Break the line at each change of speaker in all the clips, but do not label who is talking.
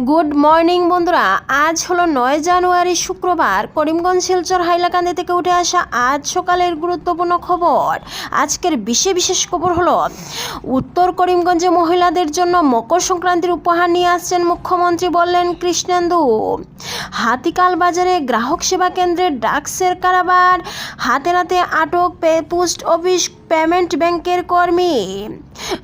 Good morning বন্ধুরা। আজ হলো নয় জানুয়ারি, শুক্রবার। করিমগঞ্জ, শিলচর, হাইলাকান্দি থেকে উঠে আসা আজ সকালের গুরুত্বপূর্ণ খবর। আজকের বিশেষ বিশেষ খবর হলো, উত্তর করিমগঞ্জে মহিলাদের জন্য মকর সংক্রান্তির উপহার নিয়ে আসছেন মুখ্যমন্ত্রী বললেন কৃষ্ণেন্দু। হাতিকাল বাজারে গ্রাহক সেবা কেন্দ্রের ডাকসের কারাবার, হাতে নাতে আটক পে- পোস্ট অফিস, পেমেন্ট ব্যাংকের কর্মী।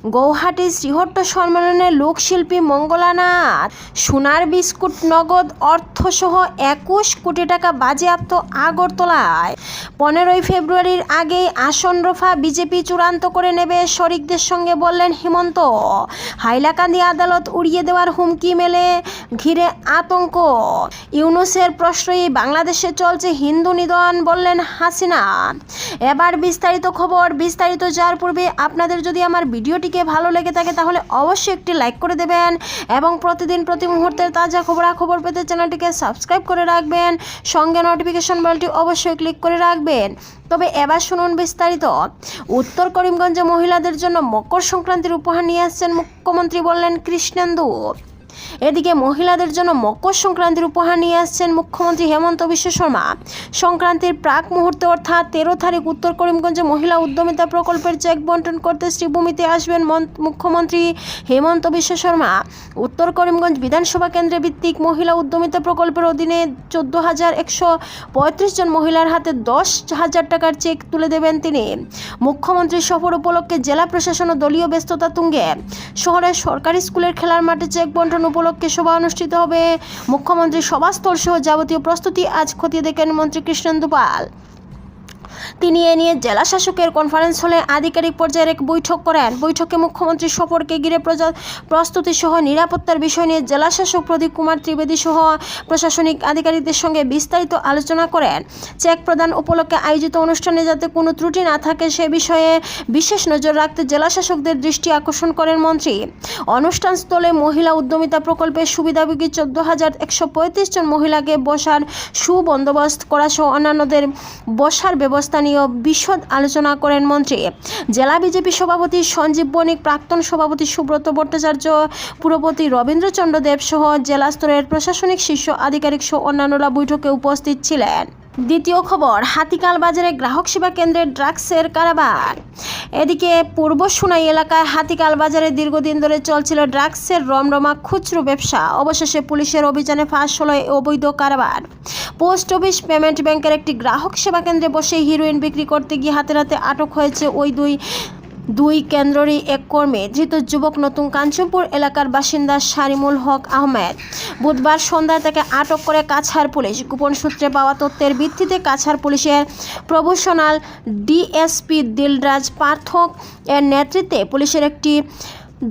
গৌহাটি শ্রীহট্ট সম্মেলনে লোকশিল্পী মঙ্গলানাথ সোনার বিস্কুট, নগদ অর্থসহ একুশ কোটি টাকা বাজেয়াপ্ত আগরতলায়। পনেরোই ফেব্রুয়ারির আগেই আসন রফা বিজেপি চূড়ান্ত করে নেবে শরিকদের সঙ্গে বললেন হিমন্ত। হাইলাকান্দি আদালত উড়িয়ে দেওয়ার হুমকি মেলে ঘিরে আতঙ্ক। ইউনুসের প্রশ্রয়ী বাংলাদেশে চলছে হিন্দু নিধন বললেন হাসিনা। এবার বিস্তারিত খবর, বিস্তারিত যাওয়ার পূর্বে আপনাদের যদি আমার ভিডিওটিকে ভালো লেগে থাকে তাহলে অবশ্যই একটি লাইক করে দেবেন এবং প্রতিদিন প্রতি মুহূর্তের তাজা খবরাখবর পেতে চ্যানেলটিকে সাবস্ক্রাইব করে রাখবেন। সঙ্গে নোটিফিকেশন বেলটি অবশ্যই ক্লিক করে রাখবেন। তবে এবার শুনুন বিস্তারিত। উত্তর করিমগঞ্জে মহিলাদের জন্য মকর সংক্রান্তির উপহার নিয়ে আসছেন মুখ্যমন্ত্রী বললেন কৃষ্ণেন্দু। এদিকে মহিলাদের জন্য মকর সংক্রান্তির উপহার নিয়ে আসছেন মুখ্যমন্ত্রী হেমন্ত বিশ্ব শর্মা। সংক্রান্তির প্রাক মুহূর্তে অর্থাৎ তেরো তারিখ উত্তর করিমগঞ্জে মহিলা উদ্যমিতা প্রকল্পের চেক বন্টন করতে শ্রীভূমিতে আসবেন মন- মুখ্যমন্ত্রী হেমন্ত বিশ্ব শর্মা। উত্তর করিমগঞ্জ বিধানসভা কেন্দ্রে ভিত্তিক মহিলা উদ্যমিতা প্রকল্পের অধীনে চোদ্দ হাজার একশো পঁয়ত্রিশ জন মহিলার হাতে দশ হাজার টাকার চেক তুলে দেবেন তিনি। মুখ্যমন্ত্রীর সফর উপলক্ষে জেলা প্রশাসন ও দলীয় ব্যস্ততা তুঙ্গে। শহরের সরকারি স্কুলের খেলার মাঠে চেক বন্টন উপলক্ষে সভা অনুষ্ঠিত হবে। মুখ্যমন্ত্রীর সভাস্থল সহ যাবতীয় প্রস্তুতি আজ খতিয়ে দেখেন মন্ত্রী কৃষ্ণেন্দু পাল। তিনি এ নিয়ে জেলা শাসকের কনফারেন্স হলে আধিকারিক পর্যায়ের এক বৈঠক করেন। বৈঠকে মুখ্যমন্ত্রীর সফরকে ঘিরে প্রস্তুতি সহ নিরাপত্তার বিষয় নিয়ে জেলা শাসক প্রদীপ কুমার ত্রিবেদী সহ প্রশাসনিক আধিকারিকদের সঙ্গে বিস্তারিত আলোচনা করেন। চেক প্রদান উপলক্ষে আয়োজিত অনুষ্ঠানে যাতে কোনো ত্রুটি না থাকে সে বিষয়ে বিশেষ নজর রাখতে জেলা শাসকদের দৃষ্টি আকর্ষণ করেন মন্ত্রী। অনুষ্ঠান স্থলে মহিলা উদ্যমিতা প্রকল্পের সুবিধাভোগী চোদ্দ হাজার একশো জন মহিলাকে বসার সুবন্দোবস্ত করা সহ অন্যান্যদের বসার ব্যবস্থা নিয়েও বিশদ আলোচনা করেন মন্ত্রী। জেলা বিজেপি সভাপতি সঞ্জীব বণিক, প্রাক্তন সভাপতি সুব্রত ভট্টাচার্য, পুরপতি রবীন্দ্রচন্দ্র দেব সহ জেলা স্তরের প্রশাসনিক, শীর্ষ আধিকারিক সহ অন্যান্যরা বৈঠকে উপস্থিত ছিলেন। দ্বিতীয় খবর, হাতিকাল বাজারে গ্রাহক সেবা কেন্দ্রের ড্রাগসের কারাবার। এদিকে পূর্ব সুনাই এলাকায় হাতিকাল বাজারে দীর্ঘদিন ধরে চলছিল ড্রাগসের রমরমা খুচরো ব্যবসা। অবশেষে পুলিশের অভিযানে ফাঁস হলো অবৈধ কারবার। পোস্ট অফিস পেমেন্ট ব্যাংকের একটি গ্রাহক সেবা কেন্দ্রে বসে হিরোইন বিক্রি করতে গিয়ে হাতে হাতে আটক হয়েছে ওই দুই দুই কেন্দ্রেরই এক কর্মী ধৃত যুবক নতুন কাঞ্চনপুর এলাকার বাসিন্দা শারিমুল হক আহমেদ। বুধবার সন্ধ্যায় তাকে আটক করে কাছার পুলিশ। গোপন সূত্রে পাওয়া তথ্যের ভিত্তিতে কাছার পুলিশের প্রফেশনাল ডিএসপি দিলরাজ পার্থক এর নেতৃত্বে পুলিশের একটি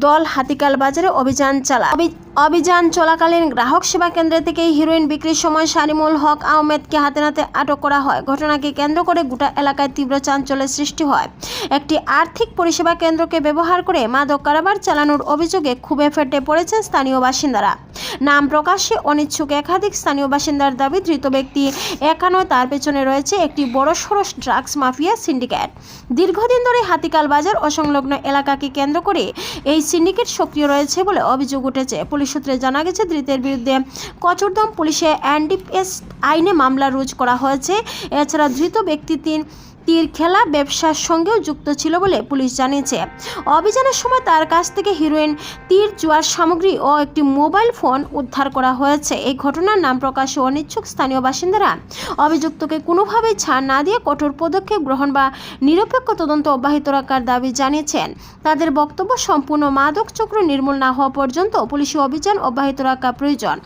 দল হাতিকাল বাজারে অভিযান চালায়। অভিযান চলাকালীন গ্রাহক সেবা কেন্দ্র থেকে হিরোইন বিক্রির সময় শারিমুল হক আহমেদকে হাতে নাতে আটক করা হয়। ঘটনাকে কেন্দ্র করে গোটা এলাকায় তীব্র চাঞ্চল্যের সৃষ্টি হয়। একটি আর্থিক পরিষেবা কেন্দ্রকে ব্যবহার করে মাদক কারবার চালানোর অভিযোগে খুবই ফেটে পড়েছেন স্থানীয় বাসিন্দারা। নাম প্রকাশে অনিচ্ছুক একাধিক স্থানীয় বাসিন্দার দাবি, ধৃত ব্যক্তি একানো তার পেছনে রয়েছে একটি বড় সড়ো ড্রাগস মাফিয়া সিন্ডিকেট। দীর্ঘদিন ধরে হাতিকাল বাজার অসংলগ্ন এলাকাকে কেন্দ্র করে এই সিন্ডিকেট সক্রিয় রয়েছে বলে অভিযোগ উঠেছে। পুলিশ সূত্রে জানা গেছে, ধৃতের বিরুদ্ধে কচুরদম পুলিশে এনডিপিএস আইনে মামলা রুজ করা হয়েছে। এছাড়া ধৃত ব্যক্তি তিন তীর খেলা ব্যবসার সঙ্গেও যুক্ত ছিল বলে পুলিশ জানিয়েছে। অভিযানের সময় তার কাছ থেকে হিরোইন, তীর জুয়ার সামগ্রী ও একটি মোবাইল ফোন উদ্ধার করা হয়েছে। এই ঘটনার নাম প্রকাশে অনিচ্ছুক স্থানীয় বাসিন্দারা। অভিযুক্তকে কোনোভাবেই ছাড় না দিয়ে কঠোর পদক্ষেপ গ্রহণ বা নিরপেক্ষ তদন্ত অব্যাহত রাখার দাবি জানিয়েছেন। তাদের বক্তব্য সম্পূর্ণ মাদক চক্র নির্মূল না হওয়া পর্যন্ত পুলিশি অভিযান অব্যাহত রাখা প্রয়োজন।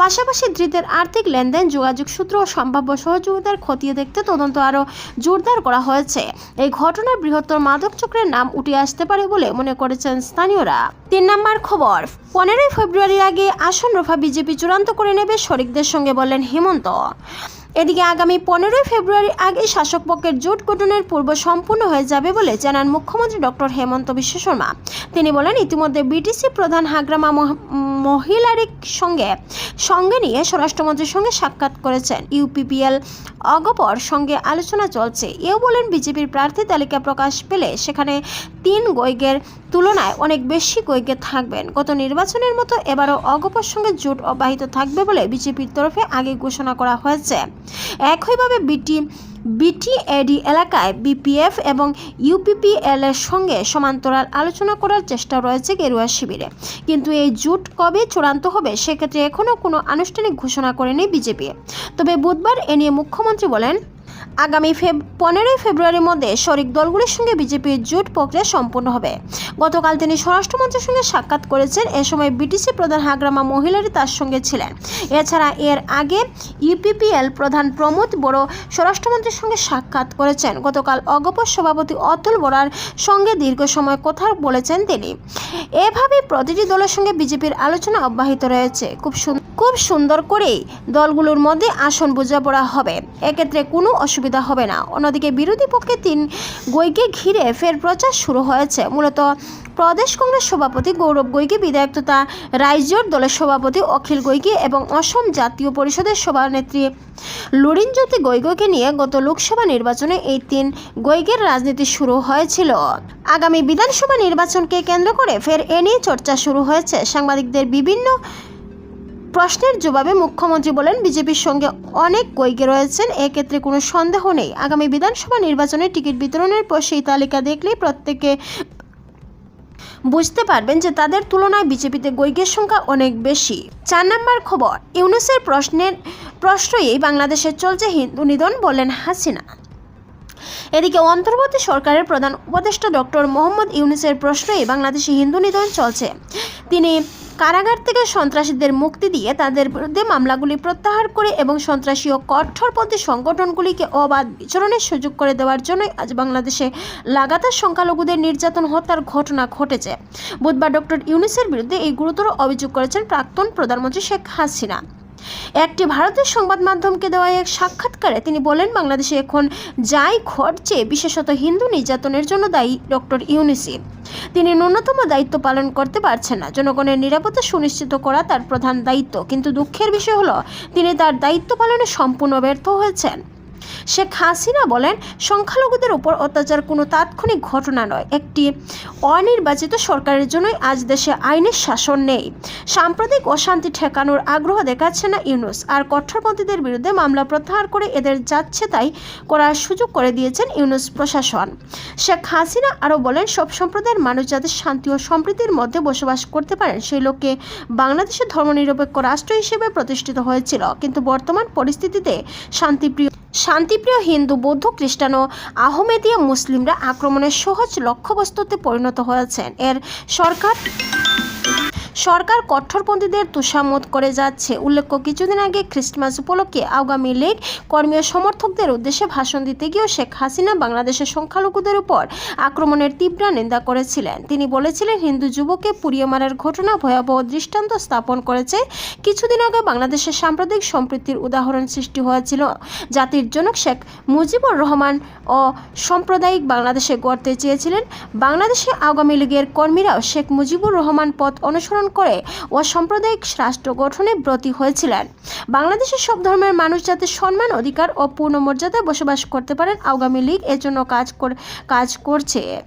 পাশাপাশি ধৃতের আর্থিক লেনদেন, যোগাযোগ সূত্র ও সম্ভাব্য সহযোগিতার খতিয়ে দেখতে তদন্ত আরও জোরদার করা হয়েছে। এই ঘটনার বৃহত্তর মাদক চক্রের নাম উঠে আসতে পারে বলে মনে করেছেন স্থানীয়রা। তিন নম্বর খবর, পনেরোই ফেব্রুয়ারির আগে আসন রফা বিজেপি চূড়ান্ত করে নেবে শরিকদের সঙ্গে বলেন হেমন্ত। এদিকে আগামী পনেরোই ফেব্রুয়ারির আগে শাসক পক্ষের জোট গঠনের পূর্ব সম্পূর্ণ হয়ে যাবে বলে জানান মুখ্যমন্ত্রী ডক্টর হেমন্ত বিশ্ব শর্মা। তিনি বলেন, ইতিমধ্যে বিটিসি প্রধান হাগ্রামা মহ- মহিলারিক সঙ্গে সঙ্গে নিয়ে স্বরাষ্ট্রমন্ত্রীর সঙ্গে সাক্ষাৎ করেছেন। ইউপিপিএল অগপর সঙ্গে আলোচনা চলছে। এও বলেন, বিজেপির প্রার্থী তালিকা প্রকাশ পেলে সেখানে তিন গৈগের তুলনায় অনেক বেশি গৈগে থাকবেন। গত নির্বাচনের মতো এবারও অগপর সঙ্গে জোট অব্যাহত থাকবে বলে বিজেপির তরফে আগে ঘোষণা করা হয়েছে। একইভাবে বিটি, বিটিএডি এলাকায় বিপিএফ এবং ইউপিপিএল এর সঙ্গে সমান্তরাল আলোচনা করার চেষ্টা রয়েছে গেরুয়া শিবিরে। কিন্তু এই জোট কবে চূড়ান্ত হবে সেক্ষেত্রে এখনও কোনো আনুষ্ঠানিক ঘোষণা করেনি বিজেপি। তবে বুধবার এ নিয়ে মুখ্যমন্ত্রী বলেন আগামী ফেব পনেরোই ফেব্রুয়ারির মধ্যে শরিক দলগুলির সঙ্গে বিজেপির জোট প্রক্রিয়া সম্পন্ন হবে। গতকাল তিনি স্বরাষ্ট্রমন্ত্রীর সঙ্গে সাক্ষাৎ করেছেন। এ সময় বিটিসি প্রধান হাগ্রামা মহিলারই তার সঙ্গে ছিলেন। এছাড়া এর আগে ইউপিপিএল প্রধান প্রমোদ বড় স্বরাষ্ট্রমন্ত্রীর সঙ্গে সাক্ষাৎ করেছেন। গতকাল অগপর সভাপতি অতুল বরার সঙ্গে দীর্ঘ সময় কথা বলেছেন তিনি। এভাবে প্রতিটি দলের সঙ্গে বিজেপির আলোচনা অব্যাহত রয়েছে। খুব খুব সুন্দর করেই দলগুলোর মধ্যে আসন বোঝাপড়া হবে। এক্ষেত্রে কোনো অসুবিধা হবে না। অন্যদিকে বিরোধী পক্ষে তিন গৈকে ঘিরে ফের প্রচার শুরু হয়েছে। মূলত প্রদেশ কংগ্রেস সভাপতি গৌরব গৈকি বিধায়ক তথা রাইজোর দলের সভাপতি অখিল গৈকি এবং অসম জাতীয় পরিষদের সভানেত্রী লুরিনজ্যোতি গৈগকে নিয়ে গত লোকসভা নির্বাচনে এই তিন গৈগের রাজনীতি শুরু হয়েছিল। আগামী বিধানসভা নির্বাচনকে কেন্দ্র করে ফের এ নিয়ে চর্চা শুরু হয়েছে। সাংবাদিকদের বিভিন্ন প্রশ্নের জবাবে মুখ্যমন্ত্রী বলেন, বিজেপির সঙ্গে অনেক গৈকে রয়েছেন, এক্ষেত্রে কোনো সন্দেহ নেই। আগামী বিধানসভা নির্বাচনে টিকিট বিতরণের পর সেই তালিকা দেখলেই প্রত্যেকে বুঝতে পারবেন যে তাদের তুলনায় বিজেপিতে গৈকের সংখ্যা অনেক বেশি। চার নম্বর খবর, ইউনুসের প্রশ্নের প্রশ্রয়েই বাংলাদেশে চলছে হিন্দু নিধন বলেন হাসিনা। এদিকে অন্তর্বর্তী সরকারের প্রধান উপদেষ্টা ডক্টর মোহাম্মদ ইউনুসের প্রশ্নেই বাংলাদেশে হিন্দু নিধন চলছে। তিনি কারাগার থেকে সন্ত্রাসীদের মুক্তি দিয়ে তাদের বিরুদ্ধে মামলাগুলি প্রত্যাহার করে এবং সন্ত্রাসী ও কঠোরপন্থী সংগঠনগুলিকে অবাধ বিচরণের সুযোগ করে দেওয়ার জন্যই আজ বাংলাদেশে লাগাতার সংখ্যালঘুদের নির্যাতন হত্যার ঘটনা ঘটেছে। বুধবার ডক্টর ইউনিসের বিরুদ্ধে এই গুরুতর অভিযোগ করেছেন প্রাক্তন প্রধানমন্ত্রী শেখ হাসিনা। একটি ভারতের সংবাদ মাধ্যমকে দেওয়া এক সাক্ষাৎকারে তিনি বলেন, বাংলাদেশে এখন যাই ঘটছে, বিশেষত হিন্দু নির্যাতনের জন্য দায়ী ডক্টর ইউনিসি তিনি ন্যূনতম দায়িত্ব পালন করতে পারছেন না। জনগণের নিরাপত্তা সুনিশ্চিত করা তার প্রধান দায়িত্ব। কিন্তু দুঃখের বিষয় হলো, তিনি তার দায়িত্ব পালনে সম্পূর্ণ ব্যর্থ হয়েছেন। শেখ হাসিনা বলেন, সংখ্যালঘুদের উপর অত্যাচার কোনো তাৎক্ষণিক ঘটনা নয়। একটি অনির্বাচিত সরকারের জন্যই আজ দেশে আইনের শাসন নেই। সাম্প্রতিক অশান্তি ঠেকানোর আগ্রহ দেখাচ্ছে না ইউনুস। আর কঠোরপন্থীদের বিরুদ্ধে মামলা প্রত্যাহার করে এদের যাচ্ছে তাই করার সুযোগ করে দিয়েছেন ইউনুস প্রশাসন। শেখ হাসিনা আরও বলেন, সব সম্প্রদায়ের মানুষ যাতে শান্তি ও সম্প্রীতির মধ্যে বসবাস করতে পারেন, সেই লক্ষ্যে বাংলাদেশের ধর্মনিরপেক্ষ রাষ্ট্র হিসেবে প্রতিষ্ঠিত হয়েছিল। কিন্তু বর্তমান পরিস্থিতিতে শান্তিপ্রিয় শান্তিপ্রিয় হিন্দু বৌদ্ধ খ্রিস্টান ও আহমেদীয় মুসলিমরা আক্রমণের সহজ লক্ষ্যবস্তুতে পরিণত হয়েছেন। এর সরকার সরকার কঠোরপন্থীদের তুষামত করে যাচ্ছে। উল্লেখ্য, কিছুদিন আগে খ্রিস্টমাস উপলক্ষে আওয়ামী লীগ কর্মীয় সমর্থকদের উদ্দেশ্যে ভাষণ দিতে গিয়েও শেখ হাসিনা বাংলাদেশের সংখ্যালঘুদের উপর আক্রমণের তীব্র নিন্দা করেছিলেন। তিনি বলেছিলেন, হিন্দু যুবককে পুড়িয়ে মারার ঘটনা ভয়াবহ দৃষ্টান্ত স্থাপন করেছে। কিছুদিন আগে বাংলাদেশের সাম্প্রদায়িক সম্প্রীতির উদাহরণ সৃষ্টি হয়েছিল। জাতির জনক শেখ মুজিবুর রহমান ও সাম্প্রদায়িক বাংলাদেশে গড়তে চেয়েছিলেন। বাংলাদেশে আওয়ামী লীগের কর্মীরাও শেখ মুজিবুর রহমান পথ অনুসরণ করে ও সাম্প্রদায়িক রাষ্ট্র গঠনে ব্রতী হয়েছিলেন। বাংলাদেশের সব ধর্মের মানুষ যাতে সম্মান, অধিকার ও পূর্ণ মর্যাদায় বসবাস করতে পারেন আওয়ামী লীগ, এজন্য জন্য কাজ কর- কাজ করছে।